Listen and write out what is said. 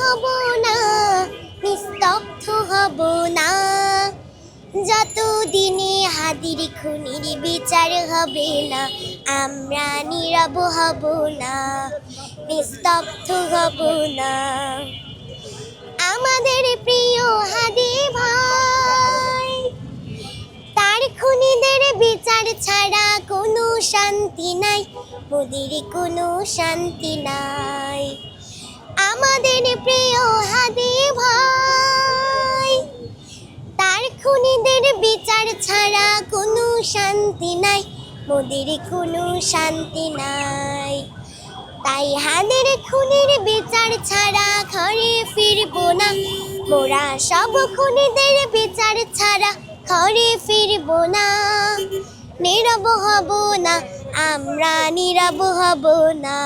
হব না, নিস্তব্ধ হব না। যতদিনে হাদির খুনির বিচার হবে না, আমরা নীরব হব না, নিস্তব্ধ হব না। আমাদের প্রিয় হাদি ভাই, তার খুনিদের বিচার ছাড়া কোনো শান্তি নাই, মোদের কোনো শান্তি নাই। আমাদের প্রিয় হাদি ভাই। তার খুনিদের বিচার ছাড়া কোনো শান্তি নাই, মোদের কোনো শান্তি নাই। তাই হাদের খুনির বিচার ছাড়া ঘরে ফিরবো না, মোরা সব খুনিদের বিচার ছাড়া ঘরে ফিরবো না। নীরব হব না, আমরা নীরব হব না।